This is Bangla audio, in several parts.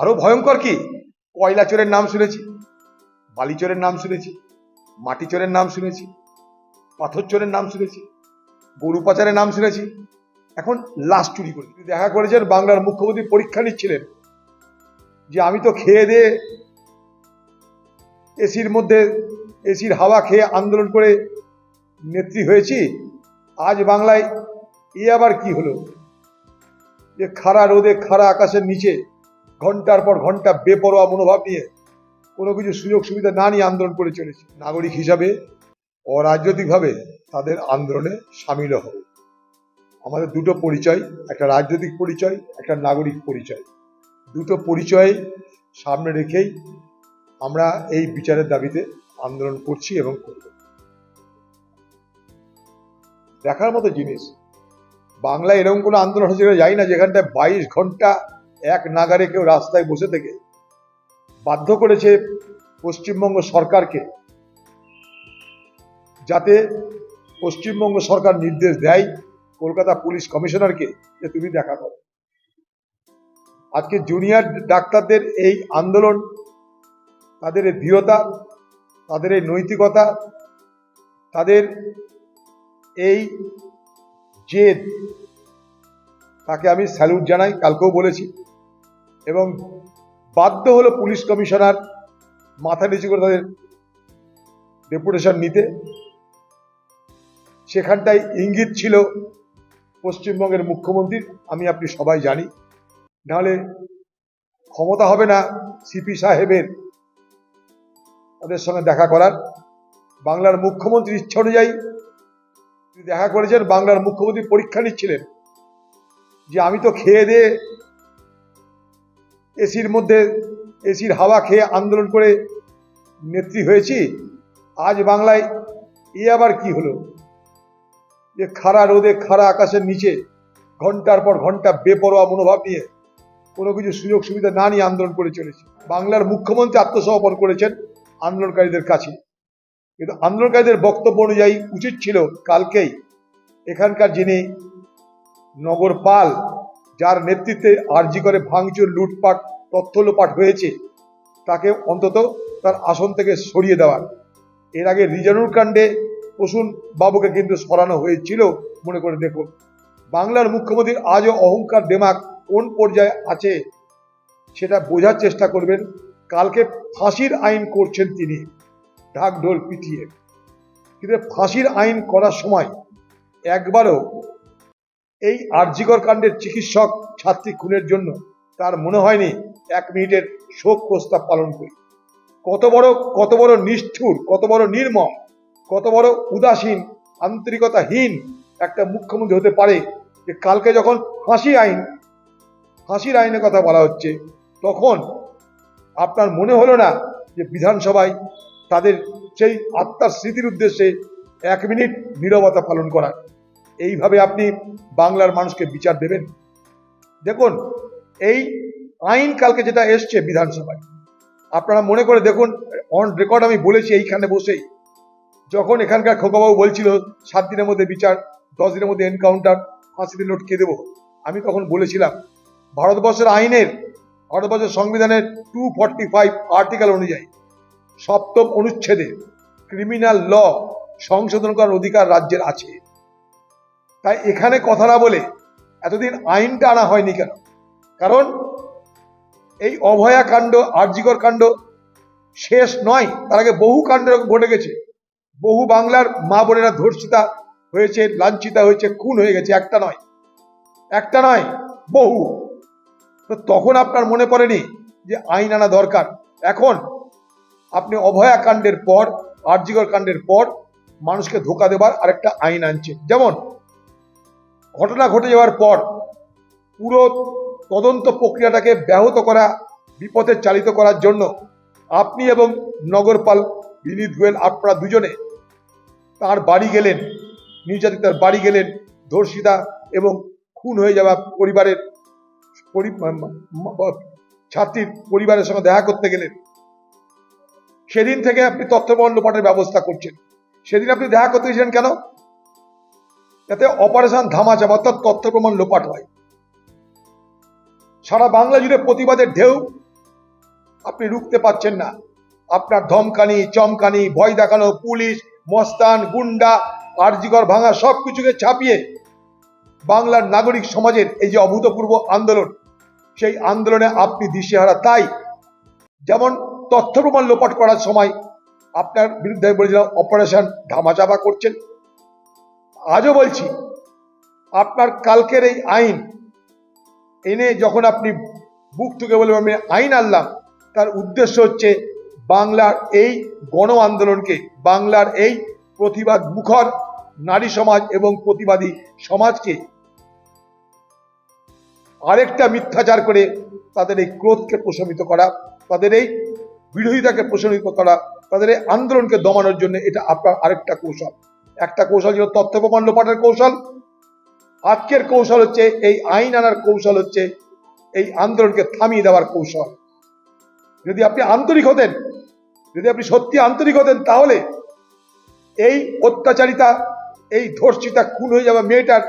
আরও ভয়ঙ্কর কি? কয়লা চোরের নাম শুনেছি, বালি চোরের নাম শুনেছি, মাটি চোরের নাম শুনেছি, পাথর চোরের নাম শুনেছি, গরু পাচারের নাম শুনেছি। এখন লাশ চুরি করে দেখা করেছেন বাংলার মুখ্যমন্ত্রী পরীক্ষা নিচ্ছিলেন যে আমি তো খেয়ে দিয়ে এসির মধ্যে, এসির হাওয়া খেয়ে আন্দোলন করে নেত্রী হয়েছি, আজ বাংলায় এ আবার কি হলো? যে খাড়া রোদে খাড়া আকাশের নিচে ঘণ্টার পর ঘণ্টা বেপরোয়া মনোভাব নিয়ে কোনো কিছু সুযোগ সুবিধা না নিয়ে আন্দোলন করে চলেছে। নাগরিক হিসাবে, অরাজনৈতিকভাবে তাদের আন্দোলনে সামিল হব। আমাদের দুটো পরিচয়, একটা রাজনৈতিক পরিচয়, একটা নাগরিক পরিচয়। দুটো পরিচয় সামনে রেখেই আমরা এই বিচারের দাবিতে আন্দোলন করছি এবং করব। দেখার মতো জিনিস, বাংলায় এরকম কোনো আন্দোলন হচ্ছে জানি না, যেখানটায় বাইশ ঘণ্টা এক নাগারে কেউ রাস্তায় বসে থেকে বাধ্য করেছে পশ্চিমবঙ্গ সরকারকে যাতে পশ্চিমবঙ্গ সরকার নির্দেশ দেয় কলকাতা পুলিশ কমিশনারকে যে তুমি দেখা করো। আজকে জুনিয়র ডাক্তারদের এই আন্দোলন, তাদের এই দৃঢ়তা, তাদের এই নৈতিকতা, তাদের এই জেদ, তাকে আমি স্যালুট জানাই, কালকেও বলেছি। এবং বাধ্য হলো পুলিশ কমিশনার মাথা নিচু করে তাদের ডেপুটেশন নিতে। সেখানটায় ইঙ্গিত ছিল পশ্চিমবঙ্গের মুখ্যমন্ত্রীর আমি আপনি সবাই জানি। নাহলে ক্ষমতা হবে না সিপি সাহেবের তাদের সঙ্গে দেখা করার। বাংলার মুখ্যমন্ত্রীর ইচ্ছা অনুযায়ী দেখা করেছেন, বাংলার মুখ্যমন্ত্রী পরীক্ষা নিচ্ছিলেন যে আমি তো খেয়ে দিয়ে এসির মধ্যে, এসির হাওয়া খেয়ে আন্দোলন করে নেত্রী হয়েছি। আজ বাংলায় এ আবার কি হলো? যে খাড়া রোদে, খাড়া আকাশের নিচে, ঘণ্টার পর ঘণ্টা বেপরোয়া মনোভাব নিয়ে কোনো কিছু সুযোগ সুবিধা না নিয়ে আন্দোলন করে চলেছে। বাংলার মুখ্যমন্ত্রী আত্মসমর্পণ করেছেন আন্দোলনকারীদের কাছে। কিন্তু আন্দোলনকারীদের বক্তব্য অনুযায়ী উচিত ছিল কালকেই এখানকার যিনি নগরপাল, যার নেতৃত্বে আরজি করে ভাঙচুর, লুটপাট তথ্য লোপাট হয়েছে, তাকে অন্তত তার আসন থেকে সরিয়ে দেওয়ার। এর আগে রিজানুর কাণ্ডে প্রসূন বাবুকে কিন্তু সরানো হয়েছিল, মনে করে দেখুন। বাংলার মুখ্যমন্ত্রীর আজও অহংকার দেমাক কোন পর্যায়ে আছে, সেটা বোঝার চেষ্টা করবেন। কালকে ফাঁসির আইন করছেন তিনি, ঢাক ঢোল পিটিয়ে। কিন্তু ফাঁসির আইন করার সময় একবারও এই আরজিকর কাণ্ডের চিকিৎসক ছাত্রী খুনের জন্য তার মনে হয়নি এক মিনিটের শোক প্রস্তাব পালন করি। কত বড় কত বড় নিষ্ঠুর, কত বড় নির্মম, কত বড় উদাসীন, আন্তরিকতাহীন একটা মুখ্যমন্ত্রী হতে পারে যে কালকে যখন ফাঁসি আইন, ফাঁসির আইনের কথা বলা হচ্ছে, তখন আপনার মনে হলো না যে বিধানসভায় তাদের সেই আত্মার স্মৃতির উদ্দেশ্যে এক মিনিট নীরবতা পালন করা? এইভাবে আপনি বাংলার মানুষকে বিচার দেবেন? দেখুন এই আইন কালকে যেটা এসছে বিধানসভায়, আপনারা মনে করে দেখুন অন রেকর্ড আমি বলেছি এইখানে বসেই, যখন এখানকার খোকাবাবু বলছিল, সাত দিনের মধ্যে বিচার, দশ দিনের মধ্যে এনকাউন্টার ফাঁসি দিন লটকে দেবো, আমি তখন বলেছিলাম, ভারতবর্ষের আইনের, ভারতবর্ষের সংবিধানের টু ফর্টি ফাইভ আর্টিকেল অনুযায়ী, সপ্তম অনুচ্ছেদে ক্রিমিনাল ল সংশোধন করার অধিকার রাজ্যের আছে। তাই এখানে কথা না বলে, এতদিন আইনটা আনা হয়নি কেন? কারণ এই অভয়া কাণ্ড আর্যিকর কাণ্ড শেষ নয়, তার আগে বহু কাণ্ড ঘটে গেছে। বহু বাংলার মা বোনেরা ধর্ষিতা হয়েছে, লাঞ্ছিতা হয়েছে, খুন হয়ে গেছে, একটা নয়। একটা নয়, বহু। তো তখন আপনার মনে পড়েনি যে আইন আনা দরকার? এখন আপনি অভয়া কাণ্ডের পর আর্যিকর কাণ্ডের পর মানুষকে ধোকা দেবার আরেকটা আইন আনছে যেমন, ঘটনা ঘটে যাওয়ার পর পুরো তদন্ত প্রক্রিয়াটাকে ব্যাহত করা, বিপথে চালিত করার জন্য আপনি এবং নগরপাল বিনীত গোয়েল আপনারা দুজনে তার বাড়ি গেলেন নির্যাতিতার বাড়ি গেলেন, ধর্ষিতা এবং খুন হয়ে যাওয়া পরিবারের ছাত্রীর পরিবারের সঙ্গে দেখা করতে গেলেন। সেদিন থেকে আপনি তথ্য প্রমাণ লোপাটের ব্যবস্থা করছেন। সেদিন আপনি দেখা করতে গেছিলেন কেন? যাতে অপারেশন ধামাচাপা অর্থাৎ তথ্য প্রমাণ লোপাট হয়। সারা বাংলা জুড়ে প্রতিবাদের ঢেউ, আপনি রুখতে পারছেন না। আপনার ধমকানি, চমকানি, ভয় দেখানো পুলিশ, মস্তান, গুন্ডা আরজিগর ভাঙা সব কিছুকে ছাপিয়ে বাংলার নাগরিক সমাজের এই যে অভূতপূর্ব আন্দোলন, সেই আন্দোলনে আপনি দিশেহারা। তাই যেমন তথ্য প্রমাণ লোপাট করার সময় আপনার বিরুদ্ধে বলেছিলাম, অপারেশন ধামাচাপা করছেন। আজও বলছি, আপনার কালকের এই আইন এনে যখন আপনি বুক থেকে বলবেন, আমি আইন আনলাম তার উদ্দেশ্য হচ্ছে বাংলার এই গণ আন্দোলনকে, বাংলার এই প্রতিবাদ মুখর নারী সমাজ এবং প্রতিবাদী সমাজকে আরেকটা মিথ্যাচার করে তাদের এই ক্রোধকে প্রশমিত করা, তাদের এই বিরোধিতাকে প্রশমিত করা, তাদের এই আন্দোলনকে দমানোর জন্য এটা আপনার আরেকটা কৌশল। একটা কৌশল ছিল তথ্য প্রমাণ লোপাটের কৌশল আজকের কৌশল হচ্ছে এই আইন আনার কৌশল হচ্ছে এই আন্দোলনকে থামিয়ে দেওয়ার কৌশল। যদি আপনি আন্তরিক হতেন, যদি আপনি সত্যি আন্তরিক হতেন, তাহলে এই অত্যাচারিতা, এই ধর্ষিতা খুন হয়ে যাওয়া মেয়েটার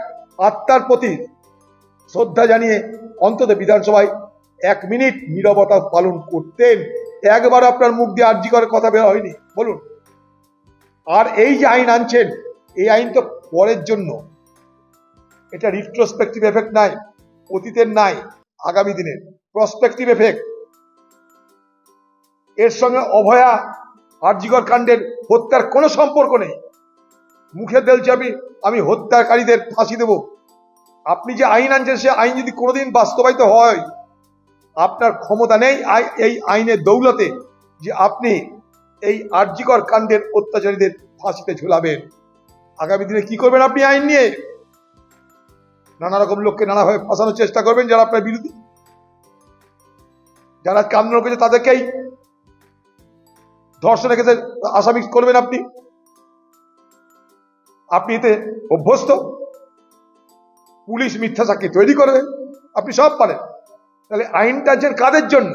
আত্মার প্রতি শ্রদ্ধা জানিয়ে অন্তত বিধানসভায় এক মিনিট নীরবতা পালন করতেন। একবার আপনার মুখ দিয়ে আর্জি করার কথা বের হয়নি। বলুন, আর এই যে আইন আনছেন, এই আইন তো পরের জন্য। এটা রিট্রোস্পেক্টিভ এফেক্ট নাই, অতীতের নাই, আগামী দিনের প্রসপেক্টিভ এফেক্ট এর সঙ্গে অভয়া আরজিকর কাণ্ডের হত্যার কোনো সম্পর্ক নেই। মুখে দেলছে আমি আমি হত্যাকারীদের ফাঁসি দেব। আপনি যে আইন আনছেন, সে আইন যদি কোনোদিন বাস্তবায়িত হয়, আপনার ক্ষমতা নেই এই আইনের দৌলতে যে আপনি এই আরজিকর কাণ্ডের অত্যাচারীদের ফাঁসিতে ঝুলাবেন। আগামী দিনে কি করবেন আপনি আইন নিয়ে? নানা রকম লোককে নানাভাবে ফাঁসানোর চেষ্টা করবেন যারা আপনার বিরোধী। যারা কান্দন করেছে তাদেরকেই ধর্ষণের ক্ষেত্রে আসামি করবেন আপনি। আপনি এতে অভ্যস্ত। পুলিশ মিথ্যা সাক্ষী তৈরি করবে। আপনি সব পারেন। তাহলে আইনটা যে কাদের জন্য?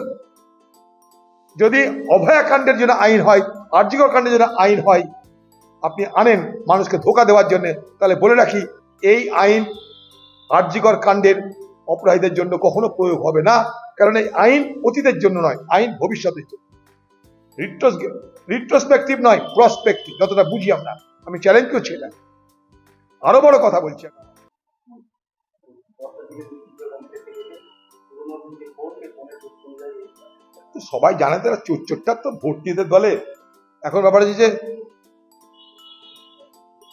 যদি অভয়াকাণ্ডের জন্য আইন হয় আর্যিকর কাণ্ডের জন্য আইন হয়, আপনি আনেন মানুষকে ধোকা দেওয়ার জন্য, তাহলে বলে রাখি, এই আইন আর্যিকর কাণ্ডের অপরাধীদের জন্য কখনো প্রয়োগ হবে না, কারণ এই আইন অতীতের জন্য নয়, আইন ভবিষ্যতের জন্য। রিট্রোস্পেক্টিভ নয় প্রসপেক্টিভ যতটা বুঝি আমরা। আমি চ্যালেঞ্জ করছি এটা আরও বড় কথা বলছি সবাই জানে তারা চোর চোরটার তো ভোট দিতে দলে। এখন ব্যাপার হচ্ছে যে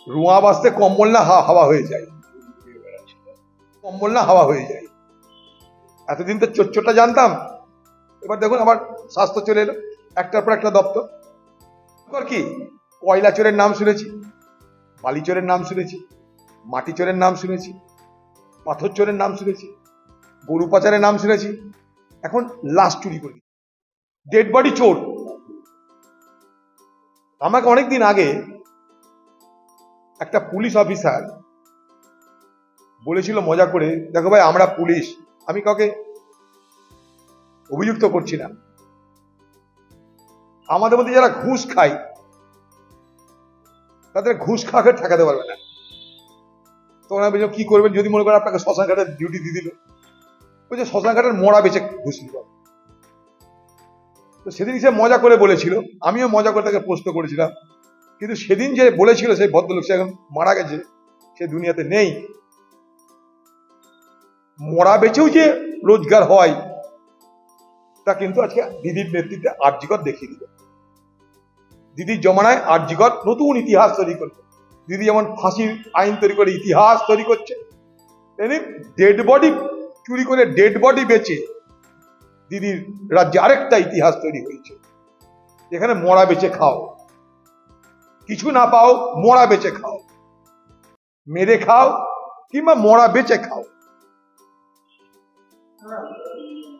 রুয়া বাসতে কম্বল না হাওয়া হয়ে যায়। কম্বল না হাওয়া হয়ে যায়। এতদিন তো চোর চোরটা জানতাম। এবার দেখুন আবার স্বাস্থ্য চলে এলো। একটার পর একটা দপ্তর। কি? কয়লা চোরের নাম শুনেছি, বালি চোরের নাম শুনেছি, মাটি চোরের নাম শুনেছি, পাথর চোরের নাম শুনেছি, গরু পাচারের নাম শুনেছি। এখন লাশ চুরি করি। ডেড বডি চোর। আমাকে অনেকদিন আগে একটা পুলিশ অফিসার বলেছিল মজা করে দেখো ভাই আমরা পুলিশ। আমি কাউকে অভিযুক্ত করছি না। আমাদের মধ্যে যারা ঘুষ খায় তাদের ঘুষ খাওয়াকে ঠেকাতে পারবে না। আমি বলছিলাম, কি করবেন? যদি মনে করেন আপনাকে শ্মশান ঘাটের ডিউটি দিয়ে দিল। বলছে শ্মশান ঘাটের মরা বেঁচে ঘুষ নিতে তো সেদিন সে মজা করে বলেছিল আমিও মজা করে তাকে প্রশ্ন করেছিলাম। কিন্তু সেদিন যে বলেছিল সেই ভদ্রলোক সে এখন মারা গেছে সে দুনিয়াতে নেই। মরা বেঁচেও যে রোজগার হয়, তা কিন্তু আজকে দিদির নেতৃত্বে আর্যিকর দেখিয়ে দিল। দিদির জমানায় আর্যিকর নতুন ইতিহাস তৈরি করবে দিদি যেমন ফাঁসির আইন তৈরি করে ইতিহাস তৈরি করছে, তেমনি ডেড বডি চুরি করে ডেড বডি বেচে দিদির রাজ্যে আরেকটা ইতিহাস তৈরি হয়েছে। যেখানে মরা বেচে খাও, কিছু না পাও মরা বেচে খাও, মেরে খাও কিংবা মরা বেচে খাও। Right.